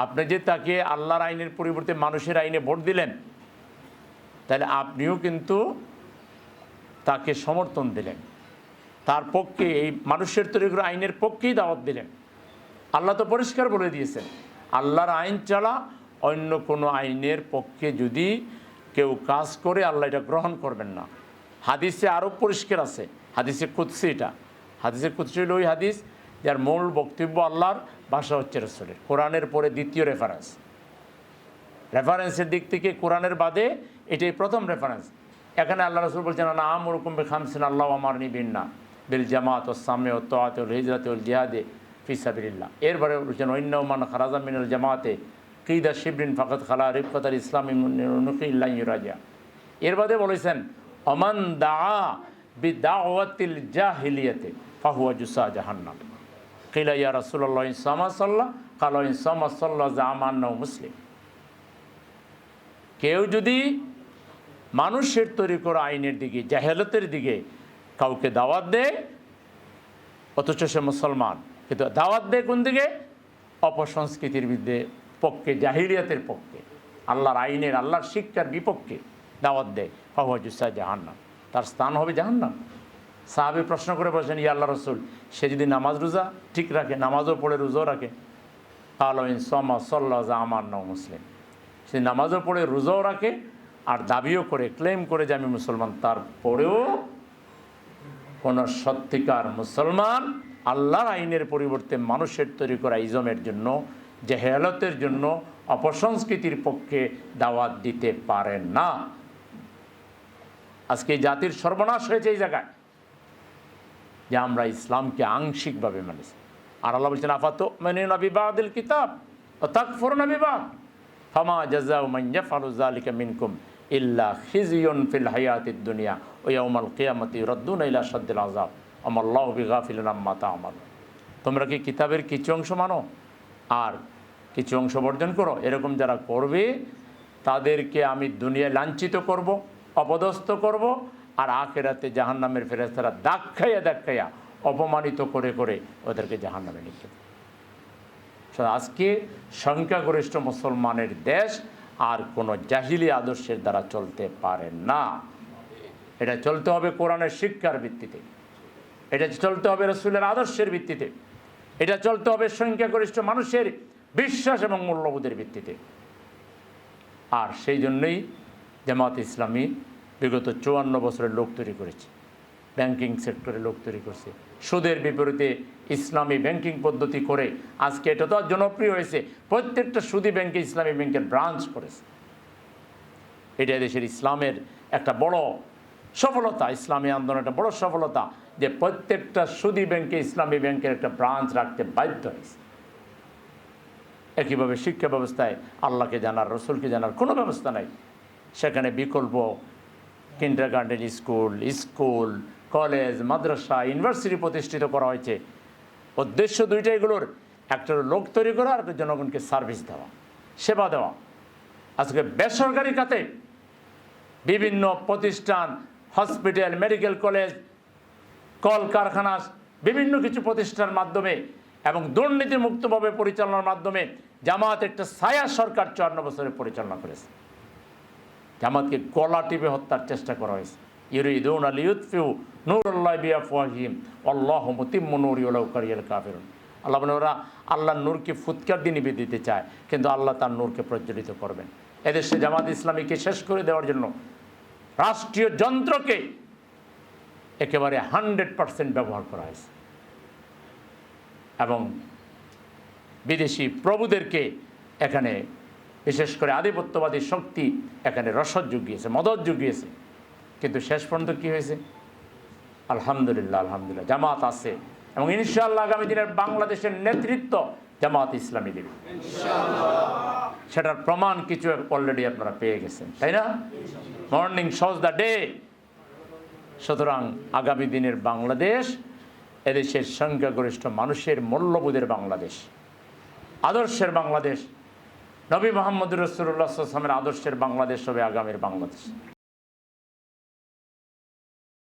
আপনি যে তাকে আল্লাহর আইনের পরিবর্তে মানুষের আইনে ভোট দিলেন, তাহলে আপনিও কিন্তু তাকে সমর্থন দিলেন। তার পক্ষে এই মানুষের তৈরি করে আইনের পক্ষেই দাওয়াত দিলেন। আল্লাহ তো পরিষ্কার বলে দিয়েছেন, আল্লাহর আইন ছাড়া অন্য কোনো আইনের পক্ষে যদি কেউ কাজ করে, আল্লাহ এটা গ্রহণ করবেন না। হাদিসে আরও পরিষ্কার আছে, হাদিসে কুৎসি এটা। হাদিসে কুৎসি হলো ওই হাদিস যার মূল বক্তব্য আল্লাহর ভাষা হচ্ছে রসুলের, কোরআনের পরে দ্বিতীয় রেফারেন্স রেফারেন্সের দিক থেকে কোরআনের বাদে এটাই প্রথম রেফারেন্স এখানে আল্লাহ রসুল বলছেন না আম ওরকম খামসিন আল্লাহ আমার নিবিন না বিল জামাত ও সামে ও তোয়াত উল হিজরত উল জিহাদে ফিসাবিল্লাহ এরপরে বলছেন অন্য মান খারাজা মিনুল জামাতে কিদা শিবরিন ফাকত খালা রিফত আল ইসলামী রাজা এর বাদে বলেছেন অমান দা বি দাওয়াতিল জাহিলিয়াতে ফাহুয়া জুসা জাহান্নাম। কিলা ইয়া রাসুল্লাহ সাল্লাহ কালো ইসলামা সাল্লাহ মুসলিম। কেউ যদি মানুষের তৈরি করা আইনের দিকে, জাহেলতের দিকে কাউকে দাওয়াত দেয়, অথচ সে মুসলমান, কিন্তু দাওয়াত দেয় কোন দিকে? অপসংস্কৃতির বিরুদ্ধে, পক্ষে, জাহিলিয়াতের পক্ষে। আল্লাহর আইনের, আল্লাহর শিক্ষার বিপক্ষে দাওয়াত দেয়। ফাহুয়াজুসা জাহান্নাম। তার স্থান হবে জাহান্নাম। সাহাবি প্রশ্ন করে বলছেন, ইয়া আল্লাহ রসুল, সে যদি নামাজ রোজা ঠিক রাখে, নামাজও পড়ে, রোজাও রাখে আলোইন সমা সল্লা আমার নৌ মুসলিম। সে নামাজও পড়ে, রোজাও রাখে, আর দাবিও করে, ক্লেম করে যে আমি মুসলমান, তারপরেও কোনো সত্যিকার মুসলমান আল্লাহর আইনের পরিবর্তে মানুষের তৈরি করা ইজমের জন্য যে হেয়ালতের জন্য, অপসংস্কৃতির পক্ষে দাওয়াত দিতে পারেন না। আজকে জাতির সর্বনাশ হয়েছে এই জায়গায়। যে আমরা ইসলামকে আংশিকভাবে মানেছি। আর আল্লাহ বলছেন, আফাত মানে নবিবাদিল কিতাব ও তাকফর নবিবাদ ফামা জাজাউ মাইয়া ফালুজালিকা মিনকুম ইল্লা খিজিয়ন ফিল হায়াতিদ দুনিয়া ও ইয়াউমাল কিয়ামতি রদ্দুন ইলা সাদ্দিল আযাব। আমাল্লাহু বিগাফিলিন আম্মা তা'মাল তোমরা কি কিতাবের কিছু অংশ মানো? আর কিছু অংশ বর্জন করো। এরকম যারা করবে, তাদেরকে আমি দুনিয়ায় লাঞ্ছিত করব, অপদস্থ করব আর আখেরাতে জাহান্নামের ফেরেস্তারা দাগ খাইয়া দাগ খাইয়া অপমানিত করে করে ওদেরকে জাহান্নামে নিক্ষেপ করবে। So, আজকে সংখ্যাগরিষ্ঠ মুসলমানের দেশ আর কোনো জাহিলি আদর্শের দ্বারা চলতে পারে না। এটা চলতে হবে কোরআনের শিক্ষার ভিত্তিতে। এটা চলতে হবে রসুলের আদর্শের ভিত্তিতে। এটা চলতে হবে সংখ্যাগরিষ্ঠ মানুষের বিশ্বাস এবং মূল্যবোধের ভিত্তিতে। আর সেই জন্যই জামাত ইসলামী বিগত চুয়ান্ন বছরের লোক তৈরি করেছে ব্যাংকিং সেক্টরে লোক তৈরি করছে। সুদের বিপরীতে ইসলামী ব্যাংকিং পদ্ধতি করে আজকে এটা তো জনপ্রিয় হয়েছে। প্রত্যেকটা সুদী ব্যাংকে ইসলামী ব্যাংকের ব্রাঞ্চ করেছে। এটা দেশের ইসলামের একটা বড় সফলতা, ইসলামী আন্দোলন একটা বড় সফলতা যে প্রত্যেকটা সুদী ব্যাংকে ইসলামী ব্যাংকের একটা ব্রাঞ্চ রাখতে বাধ্য হয়েছে। একইভাবে শিক্ষা ব্যবস্থায় আল্লাহকে জানার, রসুলকে জানার কোনো ব্যবস্থা নাই। সেখানে বিকল্প কিন্ডার গার্ডেন স্কুল স্কুল কলেজ মাদ্রাসা ইউনিভার্সিটি প্রতিষ্ঠিত করা হয়েছে। উদ্দেশ্য দুইটা এগুলোর। একটা লোক তৈরি করা আর জনগণকে সার্ভিস দেওয়া, সেবা দেওয়া। আজকে বেসরকারি খাতে বিভিন্ন প্রতিষ্ঠান হসপিটাল মেডিকেল কলেজ কল কারখানা বিভিন্ন কিছু প্রতিষ্ঠানের মাধ্যমে এবং দুর্নীতিমুক্তভাবে পরিচালনার মাধ্যমে জামাত একটা ছায়া সরকার চুয়ান্ন বছরে পরিচালনা করেছে। জামাতকে গলা টিপে হত্যার চেষ্টা করা হয়েছে। ইউরিদুন আল ইউৎফিউ নূরুল্লাহ বিয়াফওয়াহিম আল্লাহ মুতিম্মু নূরি ওলাউ কারিয়াল কাফিরুন। আল্লাহ বলে ওরা আল্লাহর নূরকে ফুৎকার দিয়ে নিবে দিতে চায়, কিন্তু আল্লাহ তার নূরকে প্রজ্বলিত করবেন। এদেশে জামাত ইসলামীকে শেষ করে দেওয়ার জন্য রাষ্ট্রীয় যন্ত্রকে একেবারে হান্ড্রেড পারসেন্ট ব্যবহার করা হয়েছে। এবং বিদেশি প্রভুদেরকে এখানে বিশেষ করে আধিপত্যবাদী শক্তি এখানে রসদ জুগিয়েছে মদত জুগিয়েছে। কিন্তু শেষ পর্যন্ত কী হয়েছে? আলহামদুলিল্লাহ আলহামদুলিল্লাহ জামাত আছে। এবং ইনশাআল্লাহ আগামী দিনের বাংলাদেশের নেতৃত্ব জামাত ইসলামী দেবে। সেটার প্রমাণ কিছু অলরেডি আপনারা পেয়ে গেছেন তাই না? মর্নিং শোজ দ্য ডে সুতরাং আগামী দিনের বাংলাদেশ এদেশের সংখ্যাগরিষ্ঠ মানুষের মূল্যবোধের বাংলাদেশ আদর্শের বাংলাদেশ নবী মোহাম্মদ রসুল্লাহ আসলামের আদর্শের বাংলাদেশ হবে আগামীর বাংলাদেশ।